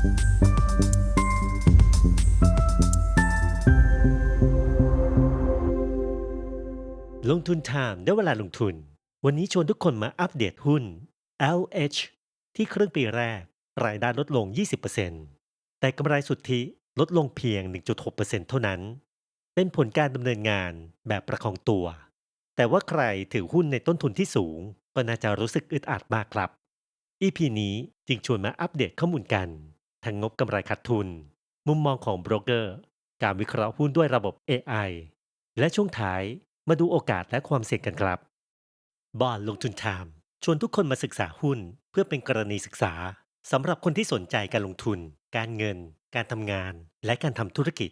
ลงทุนไทม์ได้เวลาลงทุน วันนี้ชวนทุกคนมาอัปเดตหุ้น LH ที่ครึ่งปีแรก รายได้ลดลง 20%แต่กำไรสุทธิลดลงเพียง 1.6%เท่านั้น เป็นผลการดำเนินงานแบบประคองตัว แต่ว่าใครถือหุ้นในต้นทุนที่สูง ก็น่าจะรู้สึกอึดอัดมากครับ EP นี้จึงชวนมาอัปเดตข้อมูลกัน ทั้งงบกำไรขาดทุน มุมมองของโบรกเกอร์ การวิเคราะห์หุ้นด้วยระบบ AI และช่วงท้ายมาดูโอกาสและความเสี่ยงกันครับ บอลลงทุนไทม์ชวนทุกคนมาศึกษาหุ้นเพื่อเป็นกรณีศึกษาสำหรับคนที่สนใจการลงทุน การเงิน การทำงาน และการทำธุรกิจ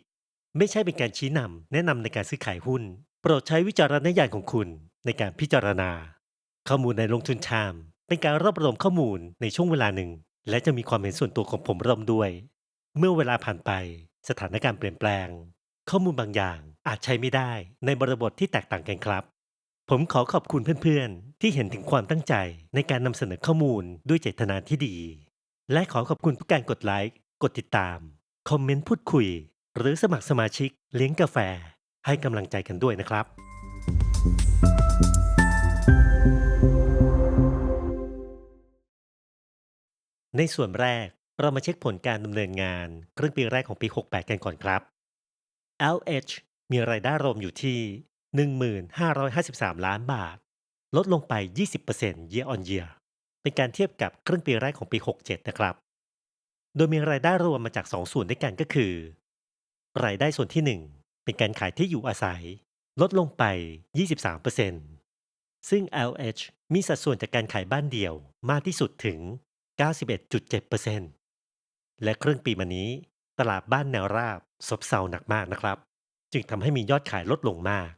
ไม่ใช่เป็นการชี้นำแนะนำในการซื้อขายหุ้น โปรดใช้วิจารณญาณของคุณในการพิจารณา ข้อมูลในลงทุนไทม์เป็นการรวบรวมข้อมูลในช่วงเวลาหนึ่ง และจะมีความเห็นส่วนตัวของผมร่วมด้วย เมื่อเวลาผ่านไป สถานการณ์เปลี่ยนแปลง ข้อมูลบางอย่างอาจใช้ไม่ได้ในบริบทที่แตกต่างกันครับ ผมขอขอบคุณเพื่อนๆ ที่เห็นถึงความตั้งใจในการนำเสนอข้อมูลด้วยเจตนาที่ดี และขอขอบคุณทุกการกดไลค์กดติดตาม คอมเมนต์พูดคุย หรือสมัครสมาชิกเลี้ยงกาแฟ ให้กำลังใจกันด้วยนะครับ ในส่วนแรกเรามาเช็คผลการดำเนินงานครึ่งปีแรกของปี 68 กันก่อนครับ LH มีรายได้รวมอยู่ที่ 1553 ล้านบาท ลดลงไป 20% year on year เป็นการเทียบกับครึ่งปีแรกของปี 67 นะครับ โดยมีรายได้รวมมาจาก 2 ส่วนด้วยกันก็คือ รายได้ส่วนที่ 1 เป็นการขายที่อยู่อาศัย ลดลงไป 23%ซึ่ง LH มีสัดส่วนจากการขายบ้านเดี่ยวมากที่สุดถึง 91.7%และครึ่งปีมานี้ตลาดบ้านแนวราบซบเซาหนักมากนะครับ จึงทำให้มียอดขายลดลงมาก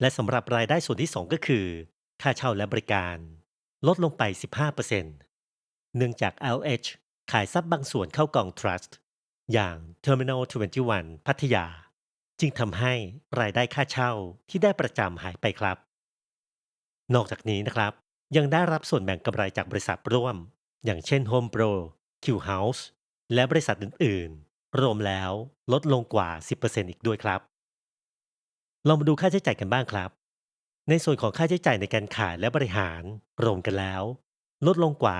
และสำหรับรายได้ส่วนที่ 2 ก็คือ ค่าเช่าและบริการ ลดลงไป 15%เนื่องจาก LH ขายทรัพย์บางส่วนเข้ากอง Trust อย่าง Terminal 21 พัทยา จึงทำให้รายได้ค่าเช่าที่ได้ประจำหายไปครับ นอกจากนี้นะครับ ยังได้รับส่วนแบ่งกำไรจากบริษัทร่วม อย่างเช่น Home Pro Q House และบริษัทอื่น ๆ รวมแล้วลดลงกว่า 10%อีกด้วยครับ ลองมาดูค่าใช้จ่ายกันบ้างครับ ในส่วนของค่าใช้จ่ายในการขายและบริหาร รวมกันแล้ว ลดลงกว่า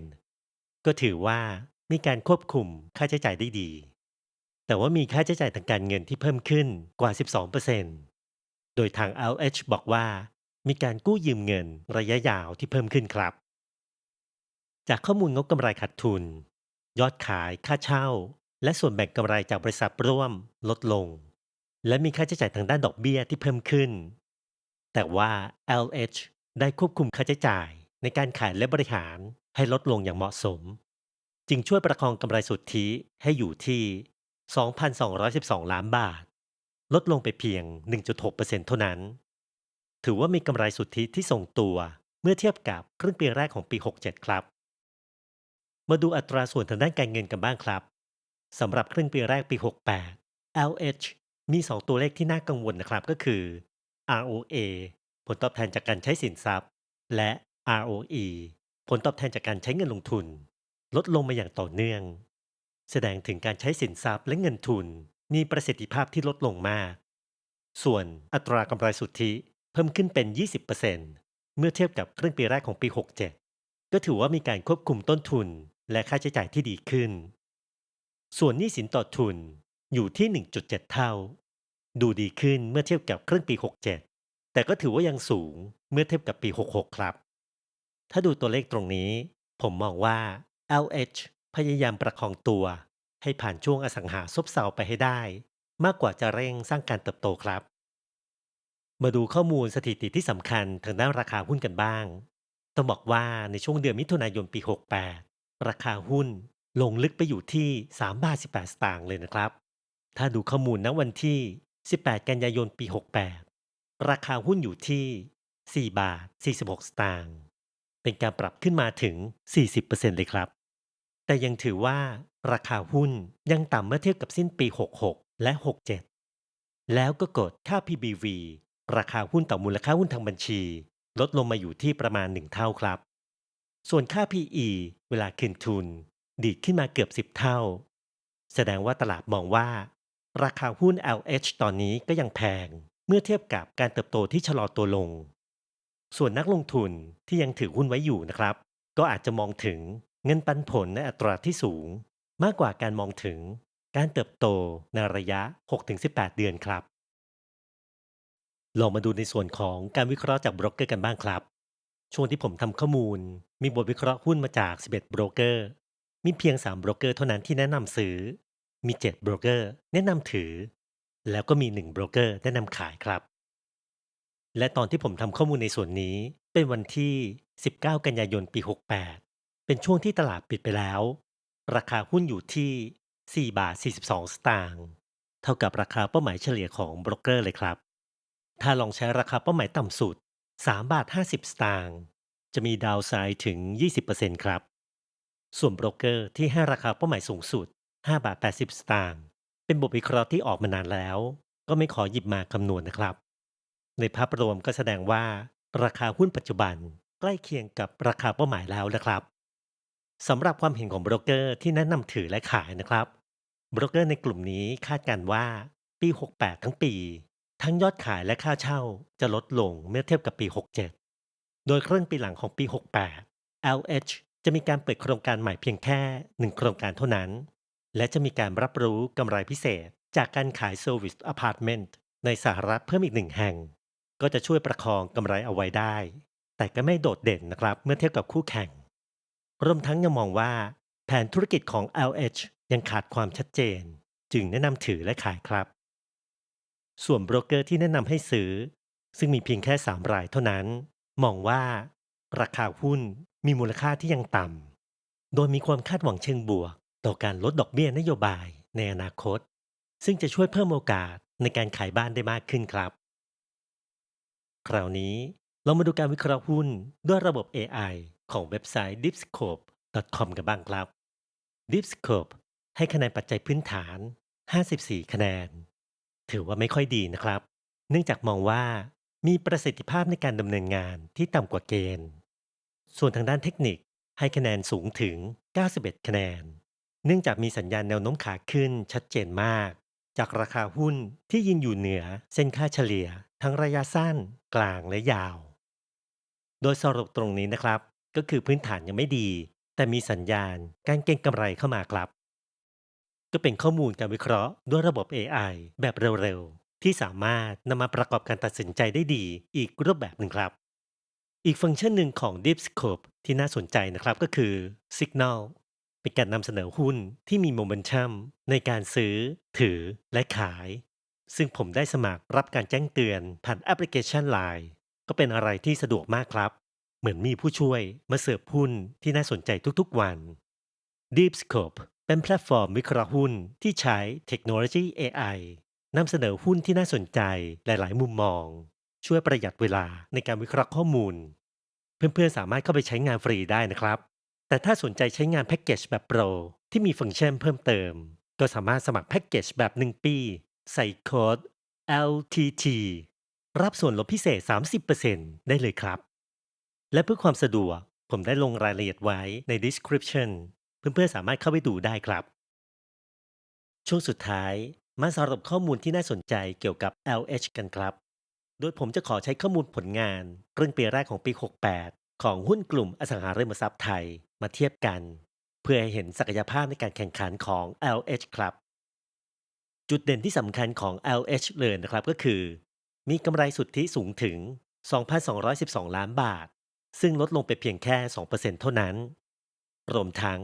12%ก็ถือว่ามีการควบคุมค่าใช้จ่ายได้ดี แต่ว่ามีค่าใช้จ่ายทางการเงินที่เพิ่มขึ้นกว่า 12%โดยทาง LH บอกว่า มีการกู้ยืมเงินระยะยาวที่เพิ่มขึ้นครับ จากข้อมูลงบกำไรขาดทุน ยอดขายค่าเช่า และส่วนแบ่งกำไรจากบริษัทร่วมลดลง และมีค่าใช้จ่ายทางด้านดอกเบี้ยที่เพิ่มขึ้น แต่ว่า LH ได้ควบคุมค่าใช้จ่ายในการขายและบริหารให้ลดลงอย่างเหมาะสม จึงช่วยประคองกำไรสุทธิให้อยู่ที่ 2,212 ล้านบาท ลดลงไปเพียง 1.6%เท่านั้น ถือว่ามีกำไรสุทธิที่ทรงตัวเมื่อเทียบกับครึ่งปีแรกของปี 67 ครับ มาดูอัตราส่วนทางด้านการเงินกันบ้างครับสำหรับครึ่งปีแรกปี 68 LH มี 2 ตัวเลขที่น่ากังวลนะครับก็คือ ROA ผลตอบแทนจากการใช้สินทรัพย์ และ ROE ผลตอบแทนจากการใช้เงินลงทุน ลดลงมาอย่างต่อเนื่อง แสดงถึงการใช้สินทรัพย์และเงินทุน มีประสิทธิภาพที่ลดลงมาก ส่วนอัตรากำไรสุทธิ เพิ่มขึ้นเป็น 20%เมื่อเทียบกับครึ่งปีแรกของปี 67 ก็ถือว่ามีการควบคุมต้นทุนและค่าใช้จ่ายที่ดีขึ้น ส่วนหนี้สินต่อทุนอยู่ที่ 1.7 เท่า ดูดีขึ้นเมื่อเทียบกับครึ่งปี 67 แต่ก็ถือว่ายังสูงเมื่อเทียบกับปี 66 ครับ ถ้าดูตัวเลขตรงนี้ ผมมองว่า LH พยายามประคองตัว ให้ผ่านช่วงอสังหาซบเซาไปให้ได้ มากกว่าจะเร่งสร้างการเติบโตครับ มาดูข้อมูลสถิติที่สำคัญทางด้านราคาหุ้นกันบ้าง ต้องบอกว่าในช่วงเดือนมิถุนายนปี 68 ราคาหุ้นลงลึกไปอยู่ที่3บาท18 สตางค์เลยนะครับ ถ้าดูข้อมูลณวันที่ 18 กันยายนปี 68 ราคาหุ้นอยู่ที่ 4 บาท 46 สตางค์ เป็นการปรับขึ้นมาถึง 40%เลยครับ แต่ยังถือว่าราคาหุ้นยังต่ำเมื่อเทียบกับสิ้นปี 66 และ 67 แล้วก็กดค่า PBV ราคาหุ้นต่อมูลค่าหุ้นทางบัญชี ลดลงมาอยู่ที่ประมาณ 1 เท่าครับ ส่วนค่า PE เวลาคืนทุน ดีดขึ้นมาเกือบ 10 เท่า แสดงว่าตลาดมองว่า ราคาหุ้น LH ตอนนี้ก็ยังแพง เมื่อเทียบกับการเติบโตที่ชะลอตัวลง ส่วนนักลงทุนที่ยังถือหุ้นไว้อยู่นะครับ ก็อาจจะมองถึงเงินปันผลในอัตราที่สูง มากกว่าการมองถึงการเติบโตในระยะ 6-18 เดือนครับ ลองมาดูในส่วนของการวิเคราะห์จากโบรกเกอร์กันบ้างครับ ช่วงที่ผมทำข้อมูล มีบทวิเคราะห์หุ้นมาจาก 11โบรกเกอร์ มีเพียง 3โบรกเกอร์เท่านั้นที่แนะนำซื้อ มี 7โบรกเกอร์แนะนำถือ แล้วก็มี 1โบรกเกอร์แนะนำขายครับ และตอนที่ผมทำข้อมูลในส่วนนี้เป็นวันที่ 19 กันยายนปี 68 เป็นช่วงที่ตลาดปิดไปแล้ว ราคาหุ้นอยู่ที่4บาท42 สตางค์ เท่ากับราคาเป้าหมายเฉลี่ยของโบรกเกอร์เลยครับ ถ้าลองใช้ราคาเป้าหมายต่ำสุด 3 บาท 50 สตางค์จะมีดาวไซด์ถึง 20%ครับ ส่วนโบรกเกอร์ที่ให้ราคาเป้าหมายสูงสุด 5 บาท 80 สตางค์เป็นบทวิเคราะห์ที่ออกมานานแล้ว ก็ไม่ขอหยิบมาคำนวณนะครับ ในภาพรวมก็แสดงว่า ราคาหุ้นปัจจุบันใกล้เคียงกับราคาเป้าหมายแล้วนะครับสำหรับความเห็นของโบรกเกอร์ที่แนะนำถือและขายนะครับโบรกเกอร์ในกลุ่มนี้คาดการณ์ว่าปี 68 ทั้งปี ทั้งยอดขายและค่าเช่าจะลดลงเมื่อเทียบกับปี 67 โดยครึ่งปีหลังของปี 68 LH จะมีการเปิดโครงการใหม่เพียงแค่ 1 โครงการเท่านั้น และจะมีการรับรู้กำไรพิเศษ จากการขาย Service Apartment ในสหรัฐเพิ่มอีกหนึ่งแห่ง ก็จะช่วยประคองกำไรเอาไว้ได้ แต่ก็ไม่โดดเด่นนะครับเมื่อเทียบกับคู่แข่ง รวมทั้งยังมองว่า แผนธุรกิจของ LH ยังขาดความชัดเจน จึงแนะนำถือและขายครับ ส่วนโบรกเกอร์ที่แนะนำให้ซื้อ ซึ่งมีเพียงแค่ 3 รายเท่านั้น มองว่า ราคาหุ้นมีมูลค่าที่ยังต่ำ โดยมีความคาดหวังเชิงบวก ต่อการลดดอกเบี้ยนโยบายในอนาคต ซึ่งจะช่วยเพิ่มโอกาสในการขายบ้านได้มากขึ้นครับ คราวนี้เรามาดูการวิเคราะห์หุ้นด้วยระบบ AI ของเว็บไซต์ deepscope.com กันบ้างครับ deepscope ให้คะแนนปัจจัยพื้นฐาน 54 คะแนน ถือว่าไม่ค่อยดีนะครับ เนื่องจากมองว่ามีประสิทธิภาพในการดำเนินงานที่ต่ำกว่าเกณฑ์ ส่วนทางด้านเทคนิคให้คะแนนสูงถึง 91 คะแนน เนื่องจากมีสัญญาณแนวโน้มขาขึ้นชัดเจนมาก จากราคาหุ้นที่ยืนอยู่เหนือเส้นค่าเฉลี่ย ทั้งระยะสั้น กลางและยาว โดยสรุปตรงนี้นะครับ ก็คือพื้นฐานยังไม่ดี แต่มีสัญญาณการเก็งกำไรเข้ามาครับ ก็เป็นข้อมูลการวิเคราะห์ด้วยระบบ AI แบบเร็วๆ ที่สามารถนำมาประกอบการตัดสินใจได้ดีอีกรูปแบบหนึ่งครับ อีกฟังก์ชันหนึ่งของ Deepscope ที่น่าสนใจนะครับก็คือ Signal เป็นการนำเสนอหุ้นที่มีโมเมนตัมในการซื้อ ถือและขาย ซึ่งผมได้สมัครรับการแจ้งเตือนผ่านแอปพลิเคชัน Line ก็เป็นอะไรที่สะดวกมากครับ เหมือนมีผู้ช่วยมาเสิร์ฟหุ้นที่น่าสนใจทุกๆวัน Deepscope เป็นแพลตฟอร์มวิเคราะห์หุ้นที่ใช้เทคโนโลยี AI นำเสนอหุ้นที่น่าสนใจหลาย ๆ มุมมอง ช่วยประหยัดเวลาในการวิเคราะห์ข้อมูล เพื่อน ๆ สามารถเข้าไปใช้งานฟรีได้นะครับ แต่ถ้าสนใจใช้งานแพ็กเกจแบบโปรที่มีฟังก์ชันเพิ่มเติม ก็สามารถสมัครแพ็กเกจแบบ 1 ปี ใส่โค้ด LTT รับส่วนลดพิเศษ 30%ได้เลยครับ และเพื่อความสะดวก ผมได้ลงรายละเอียดไว้ใน description เพื่อนๆสามารถเข้าไปดูได้ครับ ช่วงสุดท้ายมาสรุปข้อมูลที่น่าสนใจเกี่ยวกับ LH กันครับ โดยผมจะขอใช้ข้อมูลผลงานครึ่งปีแรกของปี 68 ของหุ้นกลุ่มอสังหาริมทรัพย์ไทยมาเทียบกัน เพื่อให้เห็นศักยภาพในการแข่งขันของ LH ครับ จุดเด่นที่สำคัญของ LH เลยนะครับก็คือ มีกำไรสุทธิสูงถึง 2,212 ล้านบาท ซึ่งลดลงไปเพียงแค่ 2%เท่านั้น รวมทั้ง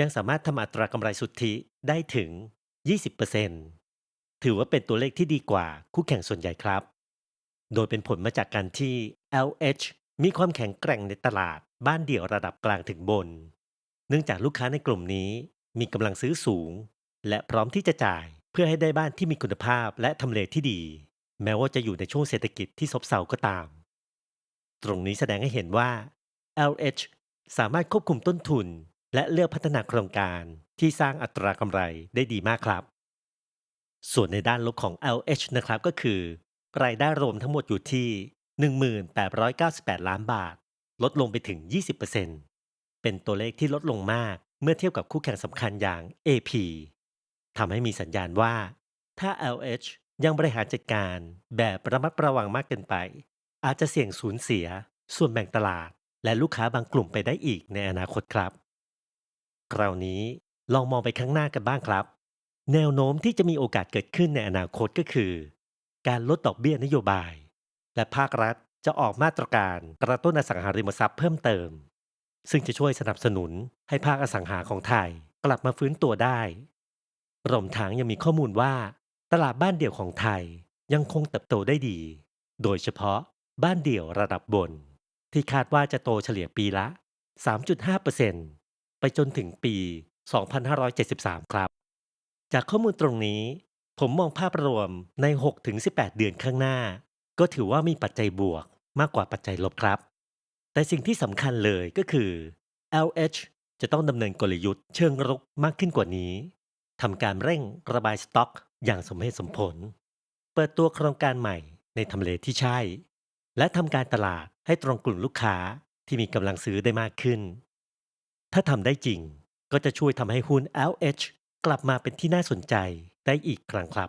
ยังสามารถทำอัตรากำไรสุทธิได้ถึง 20%ถือว่าเป็นตัวเลขที่ดีกว่าคู่แข่งส่วนใหญ่ครับ โดยเป็นผลมาจากการที่ LH มีความแข็งแกร่งในตลาดบ้านเดี่ยวระดับกลางถึงบน เนื่องจากลูกค้าในกลุ่มนี้มีกำลังซื้อสูง และพร้อมที่จะจ่ายเพื่อให้ได้บ้านที่มีคุณภาพและทำเลที่ดี แม้ว่าจะอยู่ในช่วงเศรษฐกิจที่ซบเซาก็ตาม ตรงนี้แสดงให้เห็นว่า LH สามารถควบคุมต้นทุน และเลือกพัฒนาโครงการที่สร้างอัตรากำไรได้ดีมากครับ ส่วนในด้านลบของ LH นะครับก็คือ รายได้รวมทั้งหมดอยู่ที่ 1898 ล้านบาท ลดลงไปถึง 20%เป็นตัวเลขที่ลดลงมากเมื่อเทียบกับคู่แข่งสำคัญอย่าง AP ทำให้มีสัญญาณว่า ถ้า LH ยังบริหารจัดการแบบระมัดระวังมากเกินไป อาจจะเสี่ยงสูญเสีย ส่วนแบ่งตลาด และลูกค้าบางกลุ่มไปได้อีกในอนาคตครับ คราวนี้ลองมองไปข้างหน้ากันบ้างครับ แนวโน้มที่จะมีโอกาสเกิดขึ้นในอนาคตก็คือ การลดดอกเบี้ยนโยบาย และภาครัฐจะออกมาตรการกระตุ้นอสังหาริมทรัพย์เพิ่มเติม ซึ่งจะช่วยสนับสนุนให้ภาคอสังหาของไทยกลับมาฟื้นตัวได้รวมทั้งยังมีข้อมูลว่า ตลาดบ้านเดี่ยวของไทยยังคงเติบโตได้ดี โดยเฉพาะบ้านเดี่ยวระดับบน ที่คาดว่าจะโตเฉลี่ยปีละ 3.5% ไปจนถึงปี 2573 ครับ จากข้อมูลตรงนี้ ผมมองภาพรวมใน 6-18 เดือนข้างหน้า ก็ถือว่ามีปัจจัยบวกมากกว่าปัจจัยลบครับ แต่สิ่งที่สำคัญเลยก็คือ LH จะต้องดำเนินกลยุทธ์เชิงรุกมากขึ้นกว่านี้ทำการเร่งระบายสต็อกอย่างสมเหตุสมผล เปิดตัวโครงการใหม่ในทำเลที่ใช่ และทำการตลาดให้ตรงกลุ่มลูกค้าที่มีกำลังซื้อได้มากขึ้น ถ้าทำได้จริง ก็จะช่วยทำให้หุ้น LH กลับมาเป็นที่น่าสนใจได้อีกครั้งครับ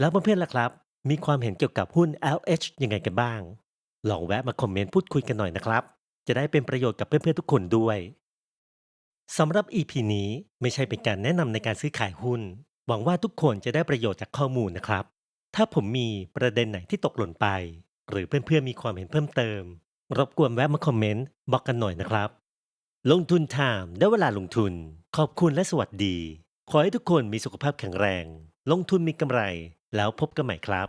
แล้วเพื่อนๆล่ะครับ มีความเห็นเกี่ยวกับหุ้น LH ยังไงกันบ้าง ลองแวะมาคอมเมนต์พูดคุยกันหน่อยนะครับ จะได้เป็นประโยชน์กับเพื่อนๆทุกคนด้วยสำหรับ EP นี้ไม่ใช่เป็นการแนะนำในการซื้อขายหุ้น หวังว่าทุกคนจะได้ประโยชน์จากข้อมูลนะครับ ถ้าผมมีประเด็นไหนที่ตกหล่นไป หรือเพื่อนๆมีความเห็นเพิ่มเติม รบกวนแวะมาคอมเมนต์บอกกันหน่อยนะครับ ลงทุนไทม์ได้เวลาลงทุน ขอบคุณและสวัสดี ขอให้ทุกคนมีสุขภาพแข็งแรง ลงทุนมีกำไร แล้วพบกันใหม่ครับ